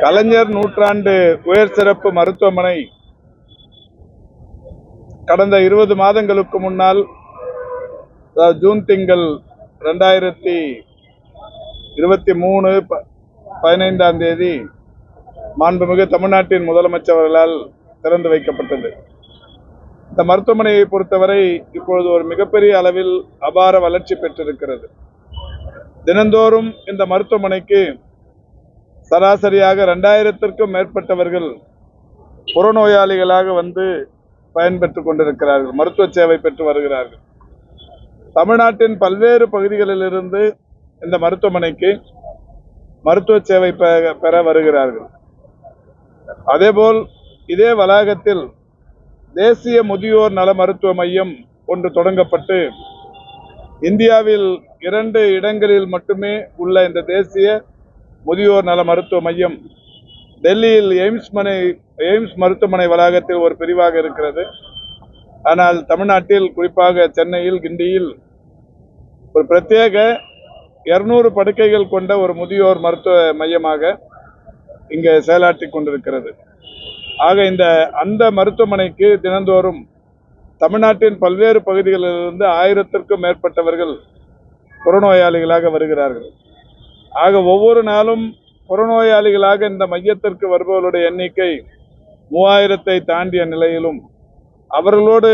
கலைஞர் நூற்றாண்டு உயர் சிறப்பு மருத்துவமனை கடந்த இருபது மாதங்களுக்கு முன்னால் ஜூன் திங்கள் ரெண்டாயிரத்தி இருபத்தி மூணு ப- பதினைந்தாம் தேதி மாண்புமிகு தமிழ்நாட்டின் முதலமைச்சர்களால் திறந்து வைக்கப்பட்டது. இந்த மருத்துவமனையை பொறுத்தவரை இப்பொழுது ஒரு மிகப்பெரிய அளவில் அபார வளர்ச்சி பெற்றிருக்கிறது. தினந்தோறும் இந்த மருத்துவமனைக்கு சராசரியாக ரெண்டாயிரத்திற்கும் மேற்பட்டவர்கள் புறநோயாளிகளாக வந்து பயன்பெற்று கொண்டிருக்கிறார்கள் மருத்துவ சேவை பெற்று வருகிறார்கள். தமிழ்நாட்டின் பல்வேறு பகுதிகளிலிருந்து இந்த மருத்துவமனைக்கு மருத்துவ சேவை பெற வருகிறார்கள். அதேபோல் இதே வளாகத்தில் தேசிய முதியோர் நல மருத்துவ மையம் ஒன்று தொடங்கப்பட்டு இந்தியாவில் இரண்டு இடங்களில் மட்டுமே உள்ள இந்த தேசிய முதியோர் நல மருத்துவ மையம் டெல்லியில் எய்ம்ஸ் மனை எய்ம்ஸ் மருத்துவமனை வளாகத்தில் ஒரு பிரிவாக இருக்கிறது. ஆனால் தமிழ்நாட்டில் குறிப்பாக சென்னையில் கிண்டியில் ஒரு பிரத்யேக இருநூறு படுக்கைகள் கொண்ட ஒரு முதியோர் மருத்துவ மையமாக இங்கே செயலாற்றி கொண்டிருக்கிறது. ஆக இந்த அந்த மருத்துவமனைக்கு தினந்தோறும் தமிழ்நாட்டின் பல்வேறு பகுதிகளிலிருந்து ஆயிரத்திற்கும் மேற்பட்டவர்கள் புறநோயாளிகளாக வருகிறார்கள். ஆக ஒவ்வொரு நாளும் புறநோயாளிகளாக இந்த மையத்திற்கு வருபவர்களுடைய எண்ணிக்கை மூவாயிரத்தை தாண்டிய நிலையிலும் அவர்களோடு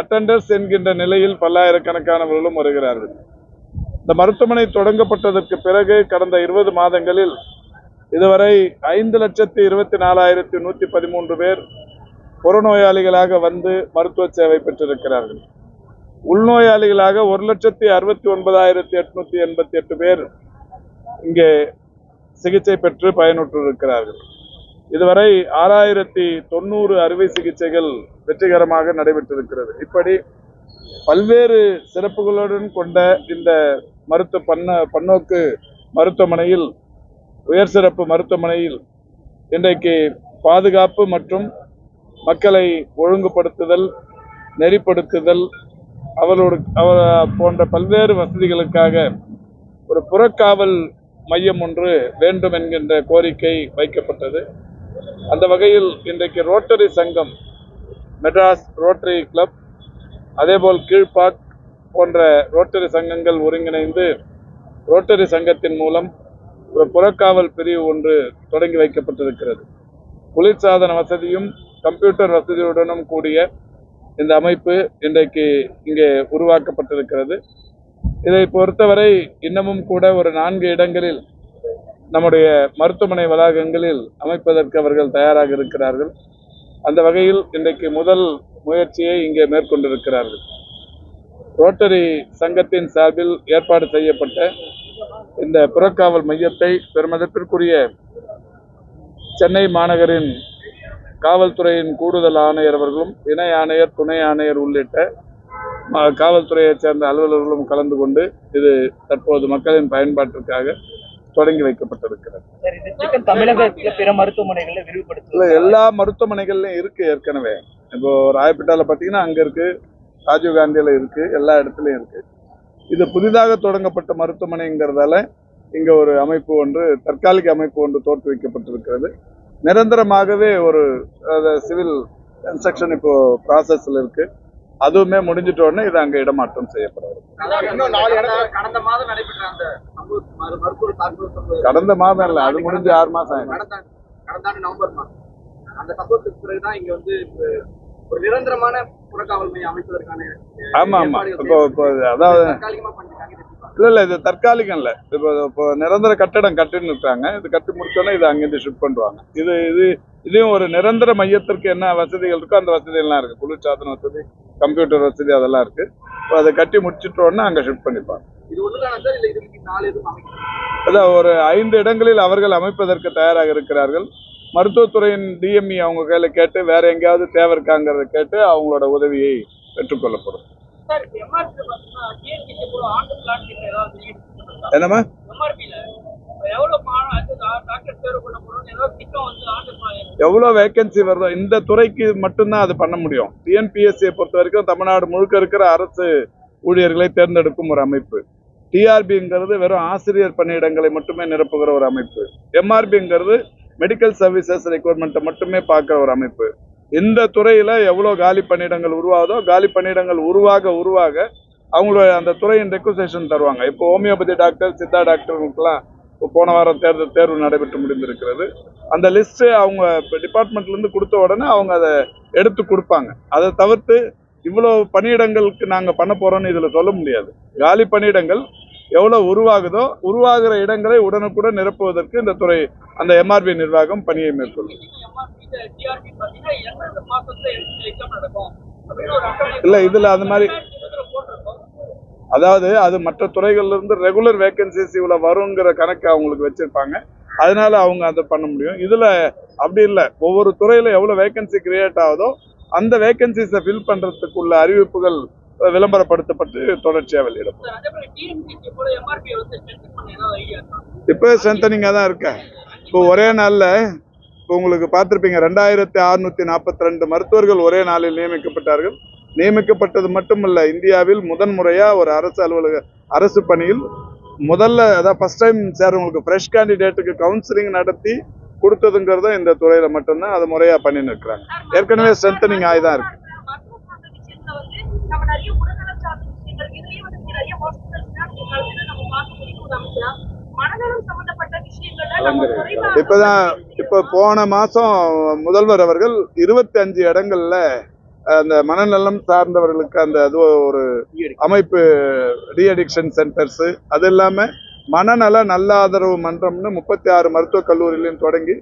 அட்டண்டர்ஸ் என்கின்ற நிலையில் பல்லாயிரக்கணக்கானவர்களும் வருகிறார்கள். இந்த மருத்துவமனை தொடங்கப்பட்டதற்கு பிறகு கடந்த இருபது மாதங்களில் இதுவரை ஐந்து லட்சத்தி இருபத்தி நாலாயிரத்தி நூற்றி பதிமூன்று பேர் புறநோயாளிகளாக வந்து மருத்துவ சேவை பெற்றிருக்கிறார்கள். உள்நோயாளிகளாக ஒரு லட்சத்தி அறுபத்தி ஒன்பதாயிரத்தி எட்நூத்தி எண்பத்தி எட்டு பேர் இங்கே சிகிச்சை பெற்று பயனுற்றிருக்கிறார்கள். இதுவரை ஆறாயிரத்தி தொண்ணூறு அறுவை சிகிச்சைகள் வெற்றிகரமாக நடைபெற்றிருக்கிறது. இப்படி பல்வேறு சிறப்புகளுடன் கொண்ட இந்த மருத்துவ பண்ண பன்னோக்கு மருத்துவமனையில் உயர் சிறப்பு மருத்துவமனையில் இன்றைக்கு பாதுகாப்பு மற்றும் மக்களை ஒழுங்குபடுத்துதல் நெறிப்படுத்துதல் அவரோடு அவ போன்ற பல்வேறு வசதிகளுக்காக ஒரு புறக்காவல் மையம் ஒன்று வேண்டும் என்கின்ற கோரிக்கை வைக்கப்பட்டது. அந்த வகையில் இன்றைக்கு ரோட்டரி சங்கம் மெட்ராஸ் ரோட்டரி கிளப் அதேபோல் கீழ்பாக் போன்ற ரோட்டரி சங்கங்கள் ஒருங்கிணைந்து ரோட்டரி சங்கத்தின் மூலம் ஒரு புறக்காவல் பிரிவு ஒன்று தொடங்கி வைக்கப்பட்டிருக்கிறது. குளிர்சாதன வசதியும் கம்ப்யூட்டர் வசதியுடனும் கூடிய இந்த அமைப்பு இன்றைக்கு இங்கே உருவாக்கப்பட்டிருக்கிறது. இதை பொறுத்தவரை இன்னமும் கூட ஒரு நான்கு இடங்களில் நம்முடைய மருத்துவமனை வளாகங்களில் அமைப்பதற்கு அவர்கள் தயாராக இருக்கிறார்கள். அந்த வகையில் இன்றைக்கு முதல் முயற்சியை இங்கே மேற்கொண்டிருக்கிறார்கள். ரோட்டரி சங்கத்தின் சார்பில் ஏற்பாடு செய்யப்பட்ட இந்த புறக்காவல் மையத்தை பெருமதிப்பிற்குரிய சென்னை மாநகரின் காவல்துறையின் கூடுதல் ஆணையர் அவர்களும் இணை ஆணையர் துணை ஆணையர் உள்ளிட்ட காவல்துறையைச் சேர்ந்த அலுவலர்களும் கலந்து கொண்டு இது தற்போது மக்களின் பயன்பாட்டிற்காக தொடங்கி வைக்கப்பட்டிருக்கிறது. தமிழகத்துல பிற மருத்துவமனைகள்ல இல்ல விரிவுபடுத்துவது எல்லா மருத்துவமனைகள்லயும் இருக்கு ஏற்கனவே. இப்போ ராயப்பேட்டால பாத்தீங்கன்னா அங்க இருக்கு ராஜீவ் காந்தியில இருக்கு எல்லா இடத்துலயும் இருக்கு. இது புதிதாக தொடங்கப்பட்ட மருத்துவமனைங்கிறதால இங்க ஒரு அமைப்பு ஒன்று தற்காலிக அமைப்பு ஒன்று தோற்றுவிக்கப்பட்டிருக்கிறது நிரந்தரமாகவே ஒரு சிவில் கன்ஸ்ட்ரக்ஷன் இப்போ ப்ராசஸ்ல இருக்கு. அதுவுமே முடிஞ்சிட்ட உடனே இது அங்க இடமாற்றம் இடத்துல கடந்த மாதம் இல்ல அது முடிஞ்சு ஆறு மாசம் ஆமா ஆமா. இப்போ இப்போ அதாவது? இல்ல இல்ல இது தற்காலிகம் இல்ல. இப்போ இப்போ நிரந்தர கட்டடம் கட்டின்னு இருக்காங்க. இது கட்டி முடிச்சோன்னே இது அங்கிருந்து ஷிஃப்ட் பண்ணுவாங்க. இது இது இதையும் ஒரு நிரந்தர மையத்திற்கு என்ன வசதிகள் இருக்கோ அந்த வசதி எல்லாம் இருக்கு. குளிர்சாதன வசதி கம்ப்யூட்டர் வசதி அதெல்லாம் இருக்கு. இப்போ அதை கட்டி முடிச்சிட்ட உடனே அங்க ஷிஃப்ட் பண்ணிப்பாங்க. அதான் ஒரு ஐந்து இடங்களில் அவர்கள் அமைப்பதற்கு தயாராக இருக்கிறார்கள். மருத்துவத்துறையின் டிஎம்இ அவங்க கையில கேட்டு வேற எங்கேயாவது தேவை இருக்காங்கிறத கேட்டு அவங்களோட உதவியை பெற்றுக்கொள்ளப்படும்? என்னம்மா? எவ்வளோ மாணவ வேகன்சி வருதோ இந்த துறைக்கு மட்டும்தான் அது பண்ண முடியும். டிஎன்பிஎஸ்சியை பொறுத்த வரைக்கும் தமிழ்நாடு முழுக்க இருக்கிற அரசு ஊழியர்களை தேர்ந்தெடுக்கும் ஒரு அமைப்பு. டிஆர்பிங்கிறது வெறும் ஆசிரியர் பணியிடங்களை மட்டுமே நிரப்புகிற ஒரு அமைப்பு. எம்ஆர்பிங்கிறது மெடிக்கல் சர்வீசஸ் ரெக்யர்மெண்ட்டை மட்டுமே பார்க்குற ஒரு அமைப்பு. இந்த துறையில் எவ்வளோ காலி பணியிடங்கள் உருவாகுதோ காலி பணியிடங்கள் உருவாக உருவாக அவங்களோட அந்த துறையின் ரெக்குசேஷன் தருவாங்க. இப்போ ஹோமியோபதி டாக்டர் சித்தா டாக்டர்களுக்கெல்லாம் போன வாரம் தேர்வு தேர்வு நடைபெற்று முடிந்திருக்கிறது. அந்த லிஸ்ட் அவங்க டிபார்ட்மெண்ட்ல இருந்து கொடுத்த உடனே அவங்க அதை எடுத்து கொடுப்பாங்க. அதை தவிர்த்து இவ்வளோ பணியிடங்களுக்கு நாங்க பண்ண போறோம்னு இதுல சொல்ல முடியாது. காலி பணியிடங்கள் எவ்வளவு உருவாகுதோ உருவாகிற இடங்களை உடனுக்குடன் நிரப்புவதற்கு இந்த துறை அந்த எம்ஆர்பி நிர்வாகம் பணியை மேற்கொள்ளும். இல்ல இதுல அந்த மாதிரி அதாவது அது மற்ற துறைகள்ல இருந்து ரெகுலர் வேகன்சிஸ் இவ்வளவு வருங்கிற கணக்கு அவங்களுக்கு வச்சிருப்பாங்க. அதனால அவங்க அதை பண்ண முடியும். இதுல அப்படி இல்லை. ஒவ்வொரு துறையில எவ்வளவு வேகன்சி கிரியேட் ஆகுதோ அந்த வேகன்சிஸை ஃபில் பண்றதுக்குள்ள அறிவிப்புகள் விளம்பரப்படுத்தப்பட்டு தொடர்ச்சியா வெளியிடப்படும். இப்போ ஸ்ட்ரென்தனிங்காக தான் இருக்கேன். இப்போ ஒரே நாளில் இப்போ உங்களுக்கு பார்த்துருப்பீங்க ரெண்டாயிரத்தி அறுநூத்தி நாற்பத்தி ரெண்டு மருத்துவர்கள் ஒரே நாளில் நியமிக்கப்பட்டார்கள். நியமிக்கப்பட்டது மட்டுமல்ல இந்தியாவில் முதன் முறையாக ஒரு அரசு அலுவலக அரசு பணியில் முதல்ல அதான் ஃபர்ஸ்ட் டைம் சேர்றவங்களுக்கு ஃப்ரெஷ் கேண்டிடேட்டுக்கு கவுன்சிலிங் நடத்தி கொடுத்ததுங்கிறதும் இந்த துறையில் மட்டும்தான் அது முறையாக பண்ணின்னு இருக்கிறாங்க ஏற்கனவே ஸ்ட்ரென்தனிங் ஆகி தான் இருக்கு இப்பதான் இப்ப போன மாசம் முதல்வர் அவர்கள் இருபத்தி அஞ்சு இடங்கள்ல அந்த மனநலம் சார்ந்தவர்களுக்கு அந்த அது ஒரு அமைப்பு டி அடிக்ஷன் அது இல்லாமல் மனநல நல்ல ஆதரவு மன்றம்னு முப்பத்தி ஆறு மருத்துவக் கல்லூரியிலையும் தொடங்கி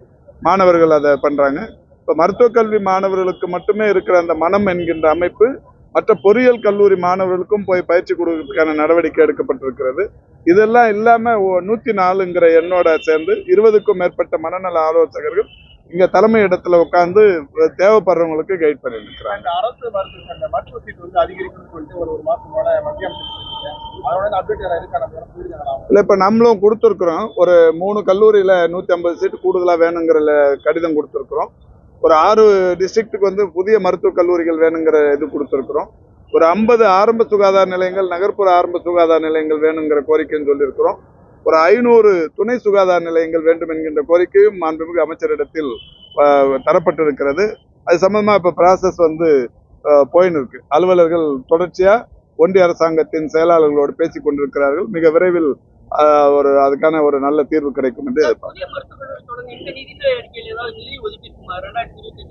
மாணவர்கள் அதை பண்ணுறாங்க இப்போ மருத்துவக் கல்வி மாணவர்களுக்கு மட்டுமே இருக்கிற அந்த மனம் என்கின்ற அமைப்பு மற்ற பொறியியல் கல்லூரி மாணவர்களுக்கும் போய் பயிற்சி கொடுக்கறதுக்கான நடவடிக்கை எடுக்கப்பட்டிருக்கிறது. இதெல்லாம் இல்லாமல் நூற்றி நாலுங்கிற எண்ணோட சேர்ந்து இருபதுக்கும் மேற்பட்ட மனநல ஆலோசகர்கள் இங்க தலைமை இடத்துல உட்கார்ந்து தேவைப்படுறவங்களுக்கு கைட் பண்ணிட்டு இருக்கிறாங்க அரசு மருத்துவ சீட் வந்து அதிகரிக்கணும்னு சொல்லிட்டு ஒரு ஒரு மத்திய இல்ல இப்ப நம்மளும் கொடுத்துருக்குறோம். ஒரு மூணு கல்லூரியில நூத்தி ஐம்பது சீட்டு கூடுதலா வேணுங்கிற கடிதம் கொடுத்துருக்குறோம். ஒரு ஆறு டிஸ்ட்ரிக்ட்டுக்கு வந்து புதிய மருத்துவக் கல்லூரிகள் வேணுங்கிற இது கொடுத்துருக்குறோம். ஒரு ஐம்பது ஆரம்ப சுகாதார நிலையங்கள் நகர்ப்புற ஆரம்ப சுகாதார நிலையங்கள் வேணுங்கிற கோரிக்கைன்னு சொல்லியிருக்கிறோம். ஒரு ஐநூறு துணை சுகாதார நிலையங்கள் வேண்டும் என்கின்ற கோரிக்கையும் மாண்புமிகு அமைச்சரிடத்தில் தரப்பட்டிருக்கிறது. அது சம்பந்தமா இப்ப ப்ராசஸ் வந்து போயின்னு இருக்கு அலுவலர்கள் தொடர்ச்சியா ஒன்றிய அரசாங்கத்தின் செயலாளர்களோடு பேசிக் கொண்டிருக்கிறார்கள். மிக விரைவில் ஒரு அதுக்கான ஒரு நல்ல தீர்வு கிடைக்கும் என்று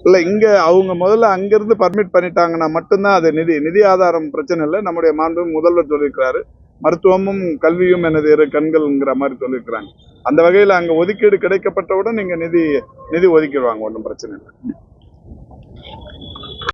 இல்ல இங்க அவங்க முதல்ல அங்கிருந்து பர்மிட் பண்ணிட்டாங்கன்னா மட்டும்தான் அது நிதி நிதி ஆதாரம் பிரச்சனை இல்லை. நம்முடைய மாண்பு முதல்வர் சொல்லியிருக்கிறாரு. மருத்துவமும் கல்வியும் எனது இரு கண்கள்ங்கிற மாதிரி சொல்லியிருக்கிறாங்க. அந்த வகையில் அங்க ஒதுக்கீடு கிடைக்கப்பட்டவுடன் நீங்க நிதி நிதி ஒதுக்கிடுவாங்க ஒன்றும் பிரச்சனை இல்லை.